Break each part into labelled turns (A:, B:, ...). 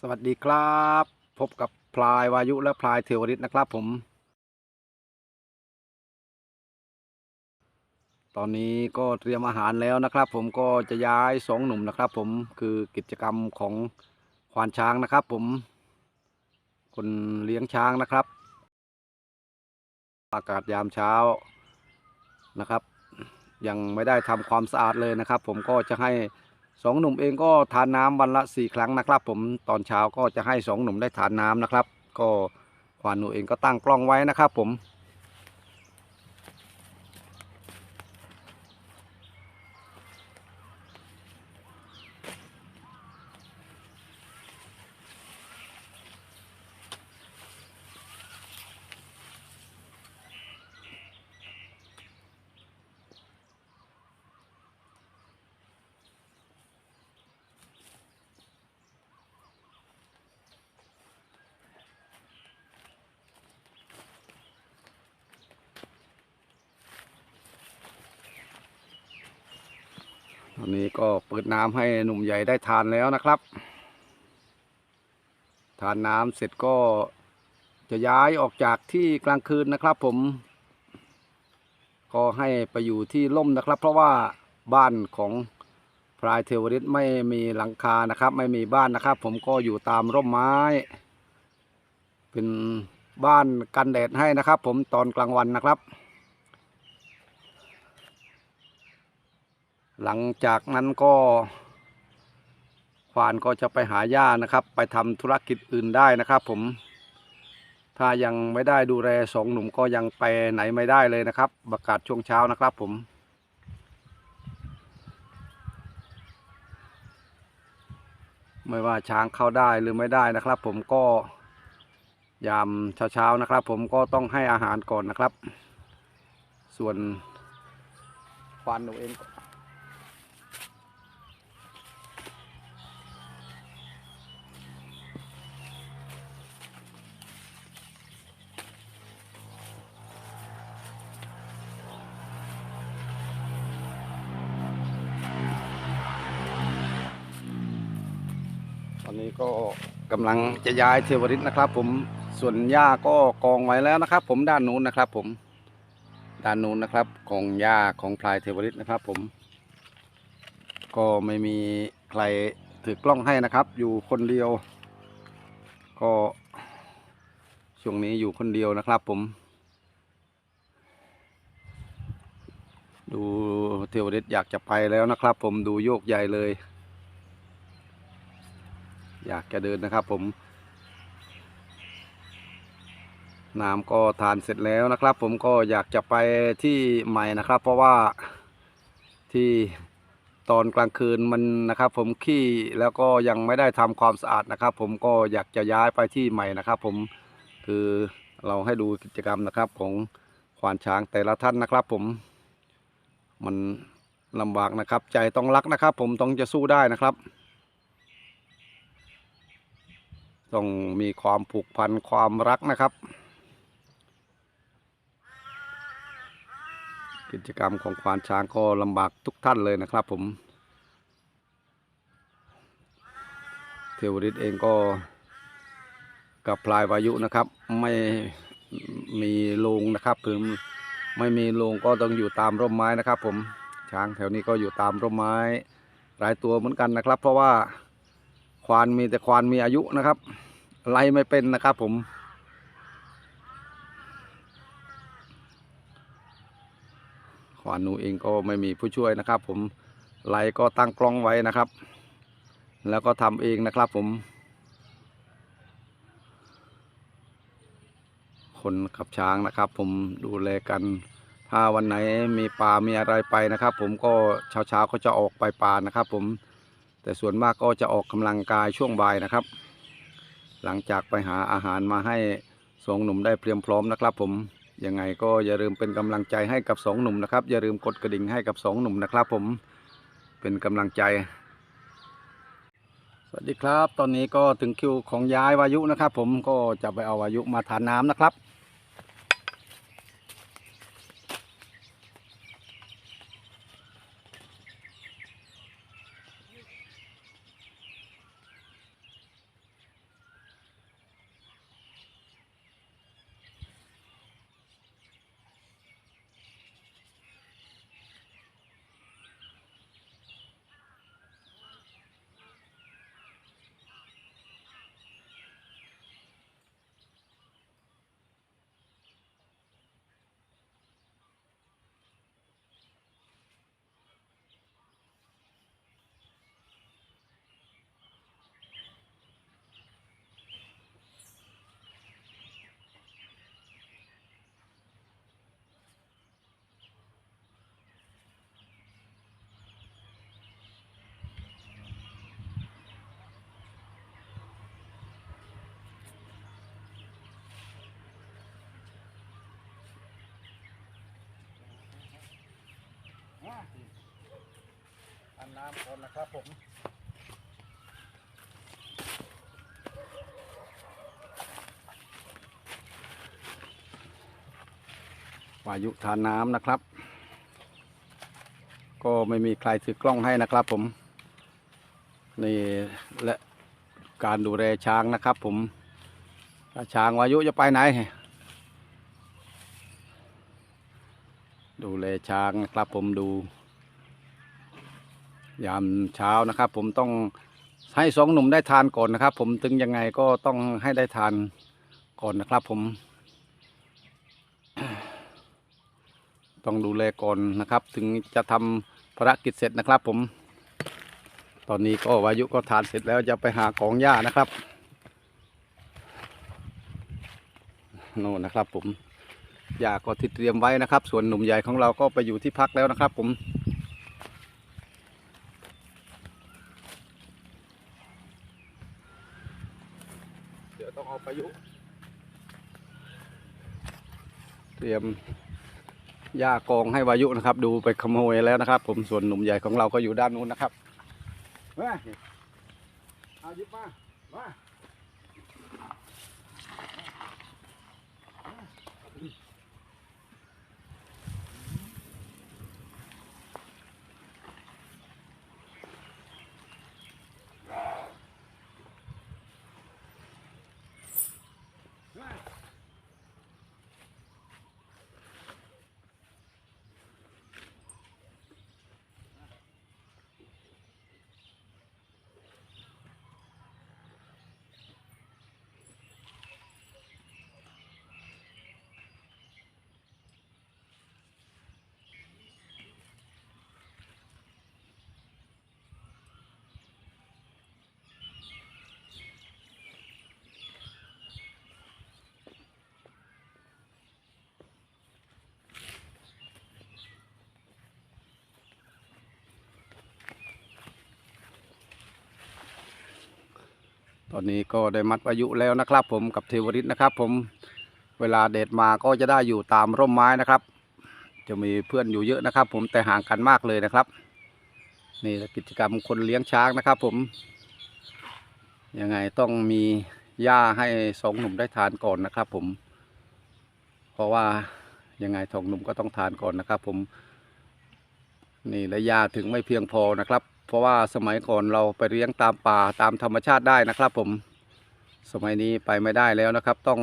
A: สวัสดีครับ พบกับพลายวายุและพลายเทวริตนะครับผม ตอนนี้ก็เตรียมอาหารแล้วนะครับ ผมก็จะย้ายสองหนุ่มนะครับ ผมคือกิจกรรมของควานช้างนะครับ ผมคนเลี้ยงช้างนะครับ อากาศยามเช้านะครับ ยังไม่ได้ทำความสะอาดเลยนะครับ ผมก็จะให้ สองหนุ่มเองก็ทานน้ำวันละสี่ครั้งนะครับ ผมตอนเช้าก็จะให้สองหนุ่มได้ทานน้ำนะครับ ก็ควานหนูเองก็ตั้งกล้องไว้นะครับ ผม ตอนนี้ก็เปิดน้ำให้หนุ่มใหญ่ได้ทานแล้วนะครับ ทานน้ำเสร็จก็จะย้ายออกจากที่กลางคืนนะครับผม ก็ให้ไปอยู่ที่ร่มนะครับ เพราะว่าบ้านของพรายเทวริตไม่มีหลังคานะครับ ไม่มีบ้านนะครับ ผมก็อยู่ตามร่มไม้ เป็นบ้านกันแดดให้นะครับ ผมตอนกลางวันนะครับ หลังจากนั้นก็ควานก็จะไปหาหญ้านะครับ ไปทำธุรกิจอื่นได้นะครับ ผม ถ้ายังไม่ได้ดูแลสองหนุ่มก็ยังไปไหนไม่ได้เลยนะครับประกาศช่วงเช้านะครับ ผมไม่ว่าช้างเข้าได้หรือไม่ได้นะครับ ผมก็ยามเช้าๆนะครับ ผมก็ต้องให้อาหารก่อนนะครับ ส่วนควานหนูเอง นี้ก็กำลังจะย้ายเทวริตนะครับ ผมส่วนหญ้าก็กองไว้แล้วนะครับ ผมด้านนู้นนะครับ ผมด้านนู้นนะครับ ของหญ้าของพลายเทวริตนะครับ ผม ก็ไม่มีใครถือกล้องให้นะครับ อยู่คนเดียว ก็ช่วงนี้อยู่คนเดียวนะครับ ผม ดูเทวริตอยากจะไปแล้วนะครับ ผมดูโยกใหญ่เลย อยากจะเดินนะครับผมน้ำก็ทานเสร็จแล้วนะครับ ผมก็อยากจะไปที่ใหม่นะครับ เพราะว่าที่ตอนกลางคืนมันนะครับ ผมขี้แล้วก็ยังไม่ได้ทำความสะอาดนะครับ ผมก็อยากจะย้ายไปที่ใหม่นะครับ ผมคือเราให้ดูกิจกรรมนะครับ ของควานช้างแต่ละท่านนะครับ ผมมันลำบากนะครับ ใจต้องรักนะครับ ผมต้องจะสู้ได้นะครับ ต้องมีความผูกพันความรักนะครับ กิจกรรมของควานช้างก็ลำบากทุกท่านเลยนะครับผมเทวริตเองก็กับพลายวายุนะครับไม่มีโรงนะครับถึงไม่มีโรงก็ต้องอยู่ตามร่มไม้นะครับ ผมช้างแถวนี้ก็อยู่ตามร่มไม้หลายตัวเหมือนกันนะครับ เพราะว่า ควานมีแต่ควานมีอายุนะครับไล่ไม่เป็นนะครับผม ควานหนูเองก็ไม่มีผู้ช่วยนะครับ ผมไล่ก็ตั้งกล้องไว้นะครับ แล้วก็ทำเองนะครับผม คนขับช้างนะครับ ผมดูแลกันถ้าวันไหนมีป่ามีอะไรไปนะครับ ผมก็เช้าเช้าๆก็จะออกไปป่านะครับ ผม แต่ส่วนมากก็จะออกกำลังกายช่วงบ่ายนะครับ หลังจากไปหาอาหารมาให้สองหนุ่มได้เตรียมพร้อมนะครับผมยังไงก็อย่าลืมเป็นกำลังใจให้กับสองหนุ่มนะครับ อย่าลืมกดกระดิ่งให้กับสองหนุ่มนะครับ ผมเป็นกำลังใจ สวัสดีครับ ตอนนี้ก็ถึงคิวของย้ายวายุนะครับ ผมก็จะไปเอาวายุมาทานน้ำนะครับ น้ำก่อนนะครับผมวายุทานน้ำนะครับ ก็ไม่มีใครถือกล้องให้นะครับผม นี่และการดูแลช้างนะครับผมช้างวายุจะไปไหน ดูแลช้างนะครับผมดู ยามเช้านะครับ ผมต้องให้สองหนุ่มได้ทานก่อนนะครับ ผมถึงยังไงก็ต้องให้ได้ทานก่อนนะครับ ผม ต้องดูแลก่อนนะครับ ถึงจะทำภารกิจเสร็จนะครับ ผม ตอนนี้ก็วายุก็ทานเสร็จแล้วจะไปหาของหญ้านะครับโน่นนะครับ ผมหญ้าก็ที่เตรียมไว้นะครับ ส่วนหนุ่มใหญ่ของเราก็ไปอยู่ที่พักแล้วนะครับ ผม เดี๋ยวต้ องเอายุ เตรียมหญ้ากองให้วายุนะครับ ดูไปขโมยแล้วนะครับ ผมส่วนหนุ่มใหญ่ของเราก็อยู่ด้านนู้นนะครับมาเอาหยิบมามา ตอนนี้ก็ได้มัดวายุแล้วนะครับ ผมกับเทวริตนะครับ ผมเวลาเดดมาก็จะได้อยู่ตามร่มไม้นะครับ จะมีเพื่อนอยู่เยอะนะครับ ผมแต่ห่างกันมากเลยนะครับนี่กิจกรรมคนเลี้ยงช้างนะครับ ผมยังไงต้องมีหญ้าให้สองหนุ่มได้ทานก่อนนะครับ ผม เพราะว่ายังไงสองหนุ่มก็ต้องทานก่อนนะครับ ผม นี่และหญ้าถึงไม่เพียงพอนะครับ เพราะว่าสมัยก่อนเราไปเลี้ยงตามป่าตามธรรมชาติได้นะครับ ผมสมัยนี้ไปไม่ได้แล้วนะครับ ต้อง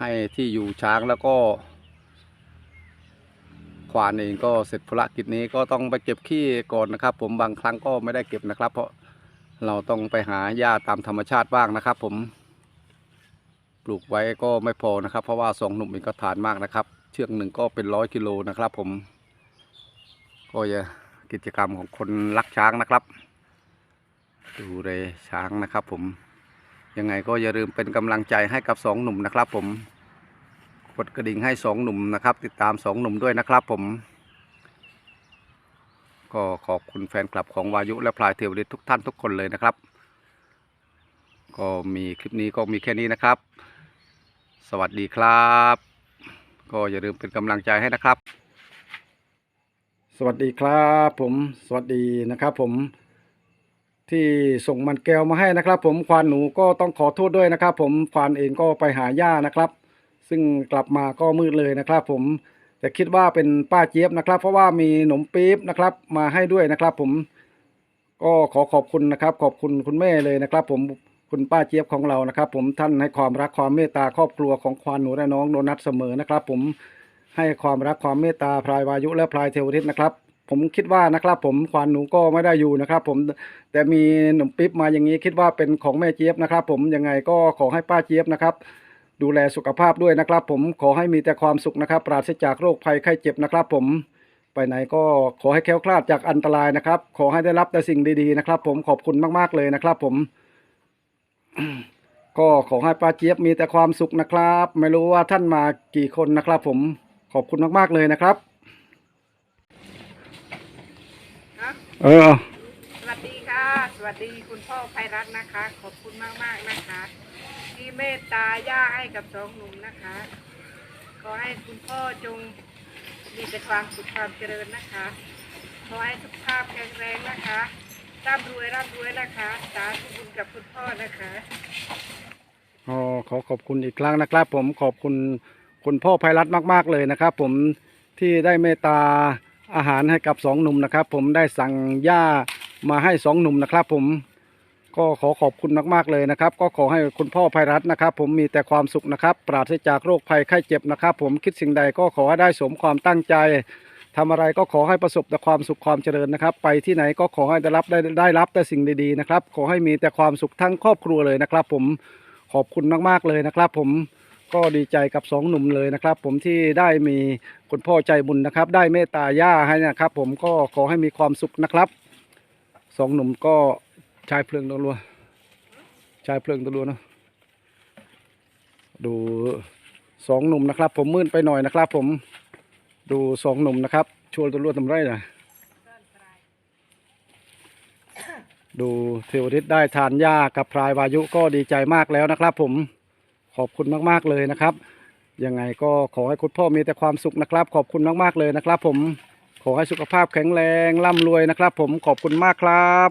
A: ให้ที่อยู่ช้างแล้วก็ ควานเองก็เสร็จภารกิจนี้ก็ต้องไปเก็บขี้ก่อนนะครับ ผมบางครั้งก็ไม่ได้เก็บนะครับ เพราะเราต้องไปหาหญ้าตามธรรมชาติบ้างนะครับ ผมปลูกไว้ก็ไม่พอนะครับ เพราะว่าสองหนุ่มเองก็ทานมากนะครับ เชือกหนึ่งก็เป็นร้อยกิโลนะครับ ผม ก็จะกิจกรรมของคนรักช้างนะครับ ดูเลยช้างนะครับผมยังไงก็อย่าลืมเป็นกำลังใจให้กับสองหนุ่มนะครับ ผมกดกระดิ่งให้สองหนุ่มนะครับ ติดตามสองหนุ่มด้วยนะครับผม ก็ขอบคุณแฟนคลับของวายุและพลายเทวฤทธิ์ทุกท่านทุกคนเลยนะครับ ก็มีคลิปนี้ก็มีแค่นี้นะครับ สวัสดีครับ ก็อย่าลืมเป็นกำลังใจให้นะครับ วัสดีครับผมสวัสดีนะครับผมที่ส่งมันแก้วมาให้นะครับ ผมควานหนูก็ต้องขอโทษด้วยนะครับ ผมควานเองก็ไปหาหญ้านะครับ ซึ่งกลับมาก็มืดเลยนะครับ ผมแต่คิดว่าเป็นป้าเจี๊ยบนะครับ เพราะว่ามีขนมปี๊บนะครับ มาให้ด้วยนะครับ ผมก็ขอขอบคุณนะครับ ขอบคุณคุณแม่เลยนะครับ ผมคุณป้าเจี๊ยบของเรานะครับ ผมท่านให้ความรักความเมตตาครอบครัวของควานหนูและน้องโดนัทเสมอนะครับ ผม ให้ความรักความเมตตาพลายวายุและพลายเทวทิศนะครับ ผมคิดว่านะครับ ผมควานหนูก็ไม่ได้อยู่นะครับ ผมแต่มีขนมปิ๊บมาอย่างนี้คิดว่าเป็นของแม่เจี๊ยบนะครับ ผมยังไงก็ขอให้ป้าเจี๊ยบนะครับ ดูแลสุขภาพด้วยนะครับ ผมขอให้มีแต่ความสุขนะครับ ปราศจากโรคภัยไข้เจ็บนะครับ ผมไปไหนก็ขอให้แคล้วคลาดจากอันตรายนะครับ ขอให้ได้รับแต่สิ่งดีๆนะครับ ผมขอบคุณมากๆเลยนะครับ ผม ก็ขอให้ป้าเจี๊ยบมีแต่ความสุขนะครับ ไม่รู้ว่าท่านมากี่คนนะครับ ผม ขอบคุณมาก ๆ เลยนะครับ
B: ครับ
A: เออ
B: สวัสดีค่ะ สวัสดีคุณพ่อไพรัตน์นะคะ ขอบคุณมากมากๆนะคะ ที่เมตตาย่าให้กับสองหนุ่มนะคะ ขอให้คุณพ่อจงมีแต่ความสุขความเจริญนะคะ ขอให้สุขภาพแข็งแรงนะคะร่ำรวยร่ำรวยนะคะ สาธุบุญกับคุณพ่อนะคะ
A: อ๋อขอขอบคุณอีกครั้งนะครับ ผมขอบคุณ คุณพ่อไพรัตน์มาก ๆ เลยนะครับ ผมที่ได้เมตตาอาหารให้กับสองหนุ่มนะครับ ผมได้สั่งหญ้ามาให้สองหนุ่มนะครับ ผมก็ขอขอบคุณมาก ๆ เลยนะครับ ก็ขอให้คุณพ่อไพรัตน์นะครับ ผมมีแต่ความสุขนะครับ ปราศจากโรคภัยไข้เจ็บนะครับ ผมคิดสิ่งใดก็ขอให้ได้สมความตั้งใจทำอะไรก็ขอให้ประสบแต่ความสุขความเจริญนะครับ ไปที่ไหนก็ขอให้ได้รับได้ได้รับแต่สิ่งดีๆนะครับ ขอให้มีแต่ความสุขทั้งครอบครัวเลยนะครับ ผมขอบคุณมากๆเลยนะครับ ผม ก็ดีใจกับสองหนุ่มเลยนะครับ ผมที่ได้มีคุณพ่อใจบุญนะครับ ได้เมตตาย่าให้นะครับ ผมก็ขอให้มีความสุขนะครับสองหนุ่มก็ใช้เพลิงตัวรัวใช้เพลิงตัวรัวเนะดูสองหนุ่มนะครับ ผมมืดไปหน่อยนะครับ ผมดูสองหนุ่มนะครับ ชวนตัวรัวทำไรนะดูเทวทิศได้ทานหญ้ากับพรายวายุก็ดีใจมากแล้วนะครับ ผม ขอบคุณมากๆเลยนะครับ ยังไงก็ขอให้คุณพ่อมีแต่ความสุขนะครับ ขอบคุณมากๆเลยนะครับ ผมขอให้สุขภาพแข็งแรงร่ำรวยนะครับ ผมขอบคุณมากครับ